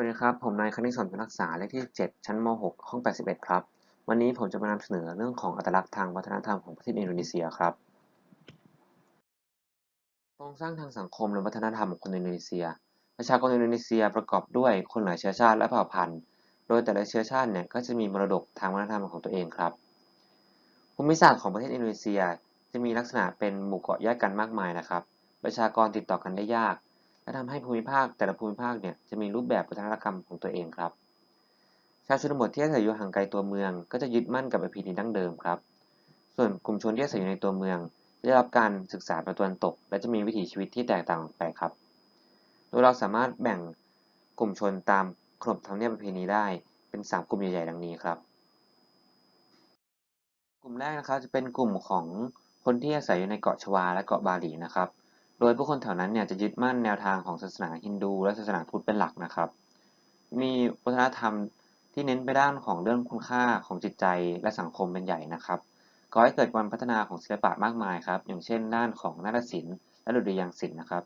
วัสดีครับ ผมนายคณิตศรรักษาเลขที่ 7 ชั้นม .6 ห้อง 81 ครับ วันนี้ผมจะมานำเสนอเรื่องของอัตลักษณ์ทางวัฒนธรรมของประเทศอินโดนีเซียครับ โครงสร้างทางสังคมและวัฒนธรรมของคนอินโดนีเซีย ประชากรอินโดนีเซียประกอบด้วยคนหลายเชื้อชาติและเผ่าพันธุ์ โดยแต่ละเชื้อชาติเนี่ยก็จะมีมรดกทางวัฒนธรรมของตัวเองครับ ภูมิศาสตร์ของประเทศอินโดนีเซียจะมีลักษณะเป็นหมู่เกาะแยกกันมากมายนะครับ ประชากรติดต่อกันได้ยาก และทำให้ภูมิภาคแต่ละภูมิภาคเนี่ยจะมีรูปแบบวัฒนธรรมของตัวเองครับ ชาวชนบทที่อาศัยอยู่ห่างไกลตัวเมือง ก็จะยึดมั่นกับประเพณีดั้งเดิมครับ ส่วนกลุ่มชนที่อาศัยอยู่ในตัวเมืองได้รับการศึกษาแบบตวนตก และจะมีวิถีชีวิตที่แตกต่างออกไปครับ โดยเราสามารถแบ่งกลุ่มชนตามขนบธรรมเนียมประเพณีได้เป็น 3 กลุ่มใหญ่ๆ ดังนี้ครับ กลุ่มแรกนะครับจะเป็นกลุ่มของคนที่อาศัยอยู่ในเกาะชวาและเกาะบาหลีนะครับ โดยผู้คนแถวนั้นเนี่ยจะยึดมั่นแนวทางของศาสนาฮินดูและศาสนาพุทธเป็นหลักนะครับ มีวัฒนธรรมที่เน้นไปด้านของเรื่องคุณค่าของจิตใจและสังคมเป็นใหญ่นะครับก่อให้เกิดการพัฒนาของศิลปะมากมายครับ อย่างเช่น ด้านของนาฏศิลป์และดุริยางศิลป์นะครับ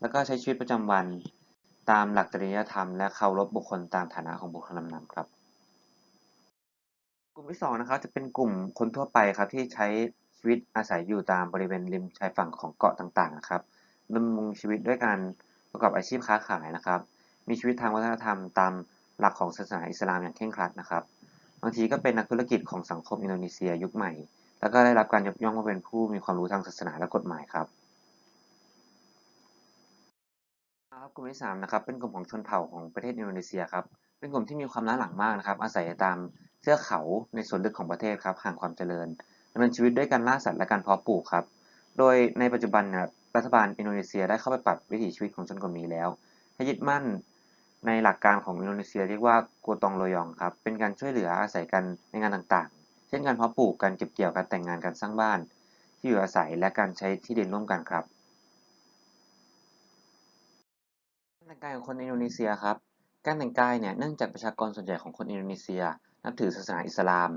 แล้วก็ใช้ชีวิตประจำวันตามหลักจริยธรรมและเคารพบุคคลตามฐานะของบุคคลนำๆครับ กลุ่มที่สองนะครับจะเป็นกลุ่มคนทั่วไปครับที่ใช้ ชีวิตอาศัยอยู่ตามบริเวณริมชายฝั่งของเกาะต่างๆนะครับดำรงชีวิตด้วยการประกอบอาชีพค้าขายนะครับ มีชีวิตทางวัฒนธรรมตามหลักของศาสนาอิสลามอย่างเคร่งครัดนะครับ บางทีก็เป็นนักธุรกิจของสังคมอินโดนีเซียยุคใหม่ แล้วก็ได้รับการยกย่องว่าเป็นผู้มีความรู้ทางศาสนาและกฎหมายครับครับกลุ่มที่สามนะครับเป็นกลุ่มของชนเผ่าของประเทศอินโดนีเซียครับเป็นกลุ่มที่มีความล้าหลังมากนะครับอาศัยตามเทือกเขาในส่วนลึกของประเทศครับห่างความเจริญ ดำเนินชีวิตด้วยการล่าสัตว์และการเพาะปลูกครับ โดยในปัจจุบันนะรัฐบาลอินโดนีเซียได้เข้าไปปรับวิถีชีวิตของชนกลุ่มนี้แล้ว ให้ยึดมั่นในหลักการของอินโดนีเซียเรียกว่าโกตองโรยองครับ เป็นการช่วยเหลืออาศัยกันในงานต่างๆ เช่นการเพาะปลูก การเก็บเกี่ยวการแต่งงาน การสร้างบ้าน ที่อยู่อาศัยและการใช้ที่ดินร่วมกันครับการแต่งกายของคนอินโดนีเซียครับ การแต่งกายเนี่ยเนื่องจากประชากรส่วนใหญ่ของคนอินโดนีเซีย นับถือศาสนาอิสลาม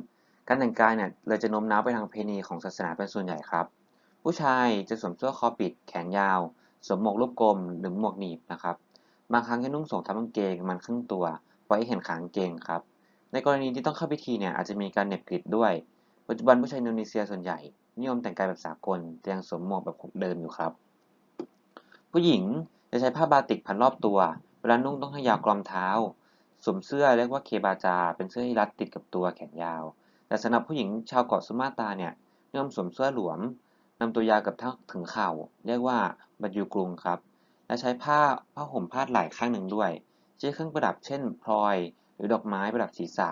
การแต่งกายเนี่ยเลยจะโน้มน้าวไปทางเพณีของศาสนาเป็นส่วนใหญ่ครับ ผู้ชายจะสวมเสื้อคอปิด แขนยาว สวมหมวกรูปกลมหรือหมวกหนีบนะครับ บางครั้งก็นุ่งสงทับกางเกงมันครึ่งตัว ไว้ให้เห็นขากางเกงครับ ในกรณีที่ต้องเข้าพิธีเนี่ยอาจจะมีการเหน็บกริดด้วย ปัจจุบันผู้ชายอินโดนีเซียส่วนใหญ่นิยมแต่งกายแบบสากลแต่ยังสวมหมวกแบบเดิมอยู่ครับ ผู้หญิงจะใช้ผ้าบาติกพันรอบตัว เวลานุ่งต้องให้ยาวกลอมเท้า สวมเสื้อเรียกว่าเคบาจา เป็นเสื้อที่รัดติดกับตัวแขนยาว แต่สำหรับผู้หญิงชาวเกาะสุมาตราเนี่ยนิยมสวมเสื้อหลวมนำตัวยาวกับถึงเข่า เรียกว่าบัดยูกรุงครับ และใช้ผ้าผ้าห่มพาดไหล่ข้างหนึ่งด้วยใช้เครื่องประดับเช่นพลอย หรือดอกไม้ประดับศีรษะ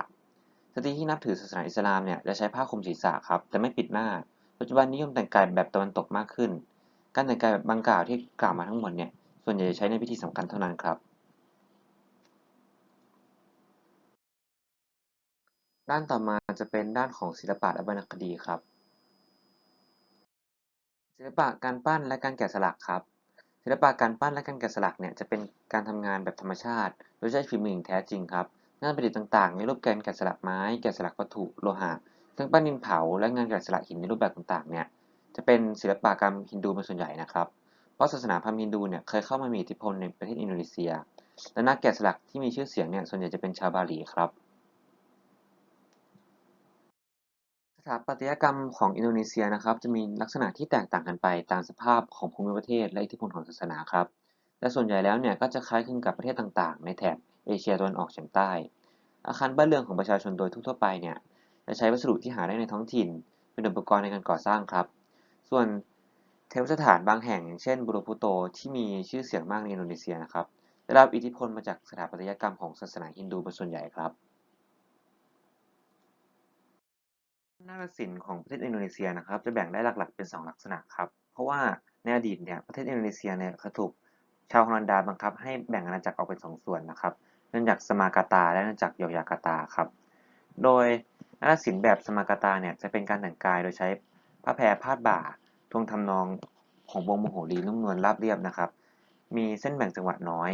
สตรีที่นับถือศาสนาอิสลามเนี่ยจะใช้ผ้าคลุมศีรษะครับแต่ไม่ปิดหน้า ปัจจุบันนิยมแต่งกายแบบตะวันตกมากขึ้น การแต่งกายแบบบางกล่าวที่กล่าวมาทั้งหมดเนี่ยส่วนใหญ่จะใช้ในพิธีสำคัญเท่านั้นครับ ด้านต่อมาจะเป็นด้านของศิลปะและวรรณคดีครับ ศิลปะการปั้นและการแกะสลักครับ ศิลปะการปั้นและการแกะสลักเนี่ยจะเป็นการทำงานแบบธรรมชาติ โดยใช้ฝีมืออย่างแท้จริงครับ งานประดิษฐ์ต่างๆ ในรูปการแกะสลักไม้ แกะสลักวัตถุโลหะเครื่องปั้นดินเผา และงานแกะสลักหินในรูปแบบต่างๆ เนี่ยจะเป็นศิลปะกรรมฮินดูเป็นส่วนใหญ่นะครับ เพราะศาสนาพราหมณ์ฮินดูเนี่ยเคยเข้ามามีอิทธิพลในประเทศอินโดนีเซีย และนักแกะสลักที่มีชื่อเสียงเนี่ยส่วนใหญ่จะเป็นชาวบาหลีครับ ส ถาปัตยกรรมของอินโดนีเซียนะครับจะมีลักษณะที่แตกต่างกันไปตามสภาพของภูมิประเทศและอิทธิพลของศาสนาครับ แต่ส่วนใหญ่แล้วเนี่ยก็จะคล้ายคลึงกับประเทศต่างๆ ในแถบเอเชียตะวันออกเฉียงใต้ อาคารบ้านเรือนของประชาชนโดยทั่วไปเนี่ยจะใช้วัสดุที่หาได้ในท้องถิ่น เป็นอุปกรณ์ในการก่อสร้างครับ ส่วนเทวสถานบางแห่งอย่างเช่นบูรพุโตที่มีชื่อเสียงมากในอินโดนีเซียนะครับได้รับอิทธิพลมาจากสถาปัตยกรรมของศาสนาฮินดูเป็นส่วนใหญ่ครับ นาฏศิลป์ของประเทศอินโดนีเซียนะครับจะแบ่งได้หลักๆ เป็น 2 ลักษณะครับ เพราะว่าในอดีตเนี่ยประเทศอินโดนีเซียเนี่ยเขาถูกชาวฮอลันดาบังคับให้แบ่งอาณาจักรออกเป็น 2 ส่วนนะครับเนื่องจากสมากาตาและเนื่องจากยอกยากาตาครับ โดยนาฏศิลป์แบบสมากาตาเนี่ยจะเป็นการแต่งกายโดยใช้ผ้าแพรพาดบ่าทวงทำนองของวงโมโหรีนุ่มนวลราบเรียบนะครับ มีเส้นแบ่งจังหวะน้อย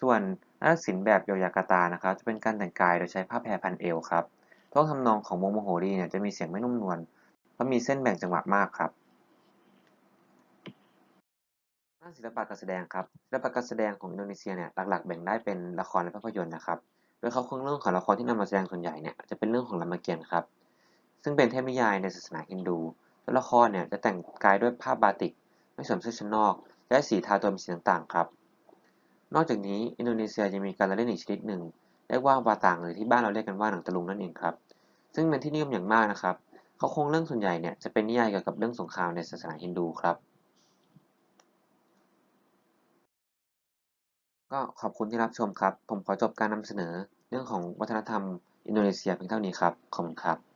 ส่วนนาฏศิลป์แบบยอยากาตานะครับจะเป็นการแต่งกายโดยใช้ผ้าแพรพันเอวครับ ท่วงทำนองของวงโมโหรีเนี่ยจะมีเสียงไม่นุ่มนวลเพราะมีเส้นแบ่งจังหวะมากครับนาฏานศิลปะการแสดงครับศิลปะการแสดงของอินโดนีเซียเนี่ยหลักๆแบ่งได้เป็นละครและภาพยนตร์นะครับโดยเขาคงเรื่องของละครที่นำมาแสดงส่วนใหญ่เนี่ยจะเป็นเรื่องของรามเกียรติ์ครับ ซึ่งเป็นเทพนิยายในศาสนาฮินดูโดยละครเนี่ยจะแต่งกายด้วยผ้าบาติกไม่สวมเสื้อชั้นนอกและสีทาตัวเป็นสีต่างๆครับ นอกจากนี้อินโดนีเซียยังมีการละเล่นอีกชนิดหนึ่ง เรียกว่าวาต่างหรือที่บ้านเราเรียกกันว่าหนังตะลุงนั่นเองครับ ซึ่งเป็นที่นิยมอย่างมากนะครับ เขาคงเรื่องส่วนใหญ่เนี่ยจะเป็นนิยายเกี่ยวกับเรื่องสงครามในศาสนาฮินดูครับ ก็ขอบคุณที่รับชมครับ ผมขอจบการนำเสนอเรื่องของวัฒนธรรมอินโดนีเซียเพียงเท่านี้ครับ ขอบคุณครับ